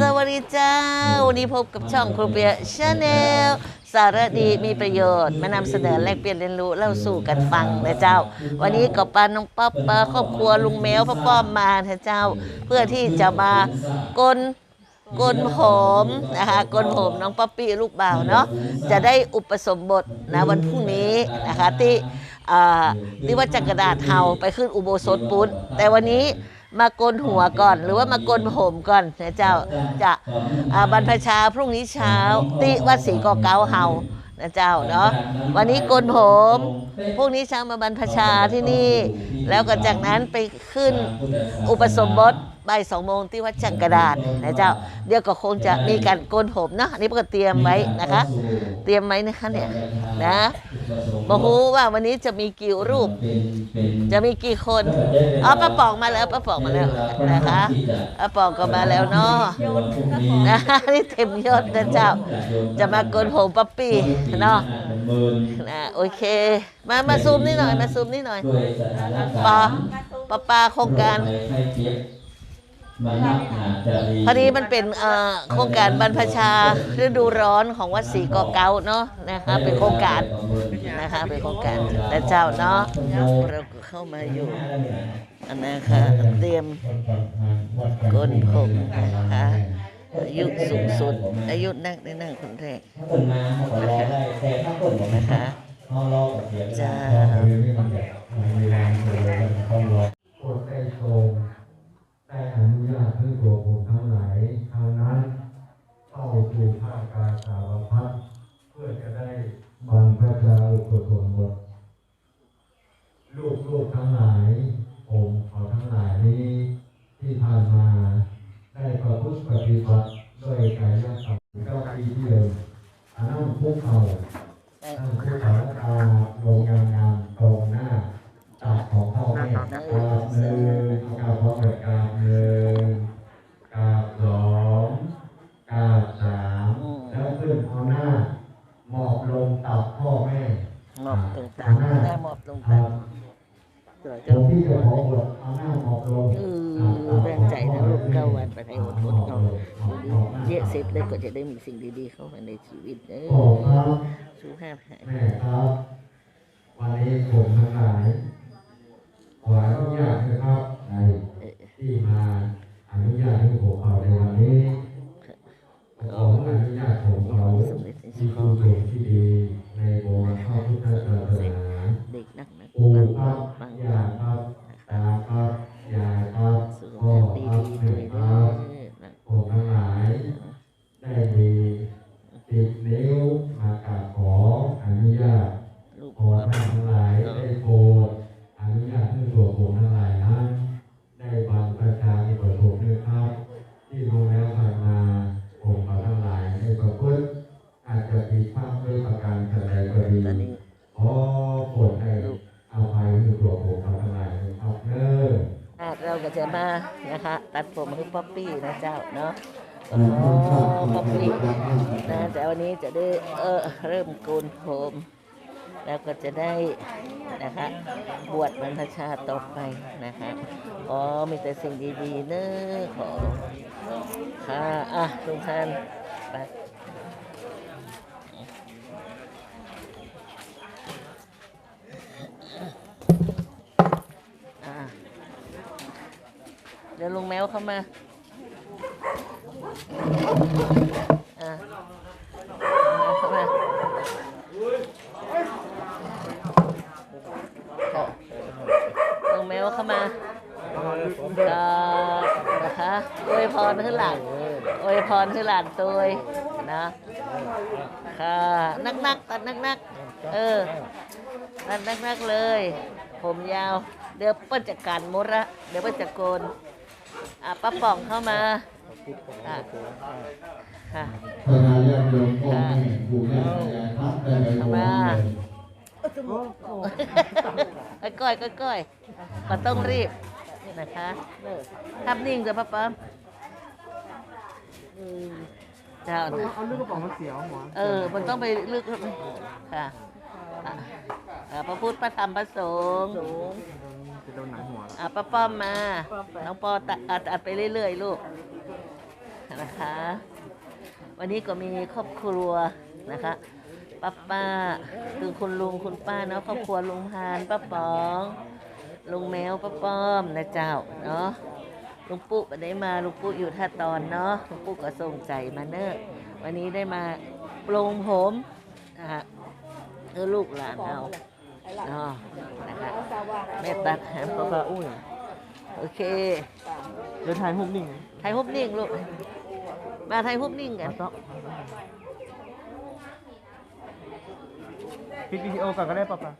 สวัสดีเจ้า วันนี้พบกับช่องครูเปียชาแนลสารดีมีประโยชน์มานำเสนอแลกเปลี่ยนเรียนรู้เล่าสู่กันฟังนะเจ้า วันนี้กับปาน้องป๊อปปาครอบครัวลุงแมวพ่อป้อมมานะเจ้า เพื่อที่จะมากลกลผมนะคะกลผมน้องป๊อปปี้ลูกบ่าวเนาะจะได้อุปสมบทนะวันพรุ่งนี้นะคะที่ที่วัดจักรดาษเฮาไปขึ้นอุโบสถปุ้นแต่วันนี้ มาโกนหัวก่อน หรือว่ามาโกนผมก่อนนะเจ้าจะบรรพชาพรุ่งนี้เช้าติวัดศรีกอเกาเฮานะเจ้าเนาะวันนี้โกนผมพรุ่งนี้เช้ามาบรรพชาที่นี่ แล้วก็จากนั้นไปขึ้นอุปสมบท บ่ายสองโมงที่วัดจังกระดาษนะเจ้า เดี๋ยวก็คงจะมีการโกนผมเนาะอันนี้ก็เตรียมไว้นะคะ เตรียมไว้นะคะเนี่ยนะบอกฮูว่าวันนี้จะมีกี่รูป จะมีกี่คนอ๋อป้าปองมาแล้วป้าปองมาแล้วนะคะป้าปองก็มาแล้วเนาะนะนี่เต็มยศนะเจ้า จะมาโกนผมป๊อปปี้เนาะนะโอเค มามาซูมนี่หน่อยมาซูมนี่หน่อยปาปาปาโครงการ พอดีมันเป็นเอ่อโครงการบรรพชาฤดูร้อนของวัดศรีกอเกาเนาะนะคะเป็นโครงการนะคะเป็นโครงการแต่เจ้าเนาะเราก็เข้ามาอยู่อันนะคะเตรียมกนผมนะคะอายุสูงสุด อายุนั่งได้นั่งคนแรกคนมาเขาก็รอได้แต่ถ้าคนบอกนะคะเขารอกับเสียงจ้า บผมที่จะขอบทเอาหน้าหมอบลงเออแรงใจนะลูกเก้าวันไปให้อดทนเนาะเยอะเสร็จแล้วก็จะได้มีสิ่งดีๆเข้ามาในชีวิตเอโอ้อครับสุขภาพหายแม่ครับวันนี้ผมทั้งหลาย จะมานะคะ ตัดผมให้ป๊อปปี้นะเจ้าเนาะขอบคุณครับป๊อปปี้นะแต่วันนี้จะได้เออเริ่มโกนผมแล้วก็จะได้นะคะบวชบรรพชาต่อไปนะคะอ๋อมีแต่สิ่งดีๆเนอะขอค่ะอะทุกท่านไป ดี๋ยวลุงแมวเข้ามาอะเข้ามาน้องแมวเข้ามาก็นะคะอวยพรให้หลานอวยพรให้หลานตัวนะค่ะนักนักตัดนักนักเออตัดนักนักเลย ผมยาว เดี๋ยวเปิ้ลจัดการมดละเดี๋ยวเปิ้ลจะโกน อะป้าป่องเข้ามาอะค่ะพระนายกโยมพ่อแม่ผู้แม่ยายครับได้ไหมเข้ามาก้อยก้อยก็ต้องรีบนะคะภาพนิ่งเดี๋ยป้าป้อมเจ้านะเอาลูกกระป๋องมาเสียวหัวเออ มันต้องไปลึกค่ะอะอะพระพุทธพระธรรมพระสงฆ์ จะโดนหนังหัวอะป้าป้อมมา น้องปอตัดอะตัดไปเรื่อยๆลูกนะคะ วันนี้ก็มีครอบครัวนะคะป้าป้าคือคุณลุงคุณป้าเนาะครอบครัวลุงพานป้าป๋องลุงแมวป้าป้อมนะเจ้าเนาะลุงปุ๊ไม่ได้มาลุงปุ๊อยู่ท่าตอนเนาะลุงปุ๊ก็ส่งใจมาเนอะวันนี้ได้มาปลงผมนะคะเออลูกหลานเอา เนาะนะคะแม่ตัดหามป้าป้าอุ้ยโอเคเดินถ่ายหุบนิ่งไทยฮุบนิ่งลูกมาไทยฮุบนิ่งกันปิดวิดีโอก่อนก็ได้ปะปะ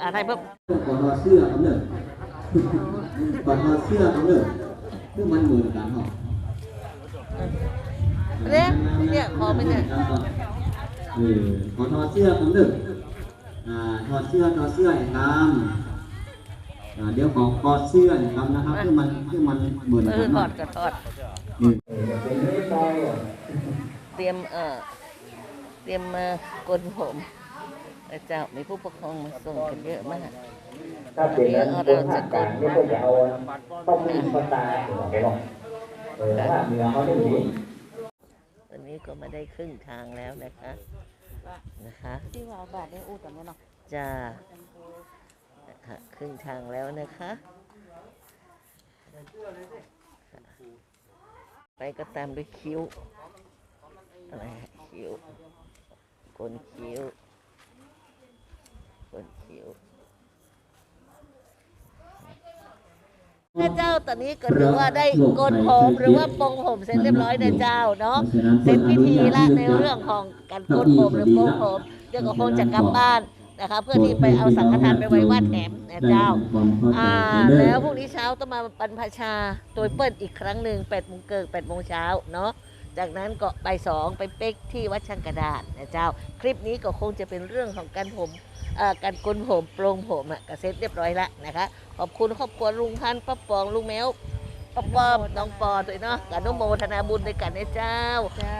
อ่าไทยปุ๊บขอทอเสื้อครับเนอะขอทอเสื้อครับเนอะเพื่อมันเหมือนกันเหรอเนี่ยเนี่ยขอไปเนี่ย เออขอทอเสื้อครับเนอะอ่าทอเสื้อทอเสื้อให้ตามอ่าเดี๋ยวขอขอเสื้อให้ตามนะครับเพื่อมันเพื่อมันเหมือนเอกัอนถอเนาะดก็ถอด นี่ เตรียมเอ่อเตรียมมากลผมพระเจ้ามีผู้ปกครองมาส่งกันเยอะมาก ถ้าเป็นนั้นคนภาคกลางไม่ควรจะเอาต้องมีภาษาถึงไปหรอกเออถ้าเหนือเขาได้ดีตอน นี้ก็มาได้ครึ่งทางแล้วนะคะนะคะที่ว่าบาทได้อู้ตอนนี้เนาะจ้านะคะครึ่งทางแล้วนะคะ ไปก็ตามด้วยคิ้วอะไรฮะคิ้วกลคิ้วกลคิ้ว พระเจ้าตอนนี้ก็ถือว่าได้โกนผมหรือว่าปรงผมเสร็จเรียบร้อยนะเจ้าเนาะเสร็จพิธีละในเรื่องของการโกนผมหรือปรงผมเดี๋ยวก็คงจะกลับบ้านนะคะเพื่อที่ไปเอาสังฆทานไปไว้วัดแหมนะเจ้าอ่าแล้วพรุ่งนี้เช้าต้องมาบรรพชาโดยเปิ้ลอีกครั้งหนึ่งแปดโมงเกินแปดโมงเช้าเนาะจากนั้นก็ไปสองไปเป๊กที่วัดชังกระดาษนะเจ้า คลิปนี้ก็คงจะเป็นเรื่องของการผม การกลนผมโปรงผมอะก็เสร็จเรียบร้อยละนะคะ ขอบคุณครอบครัวลุงพันธุ์ป้าปองลุงแมวป้าป้อมน้องปอตัวเนาะกับน้องโมทนาบุญด้วยกันนะเจ้า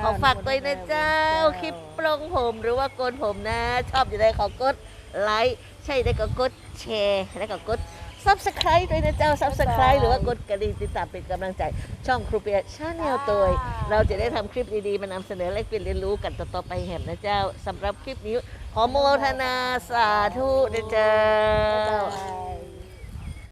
ขอฝากตัวนะเจ้า คลิปปลงผมหรือว่าโกนผมนะ ชอบอยู่ได้ขอกดไลค์ใช่ได้ก็กดแชร์แล้วก็กด subscribe ด้วยนะเจ้า subscribe หรือว่ากดกระดิ่งติดตามเป็นกำลังใจ ช่องครูเปียชาแนลตัว เราจะได้ทำคลิปดีๆ มานำเสนอและเปลี่ยนเรียนรู้กันต่อๆไปแหมนะเจ้าสำหรับคลิปนี้ ขอโมทนาสาธุนะเจ้า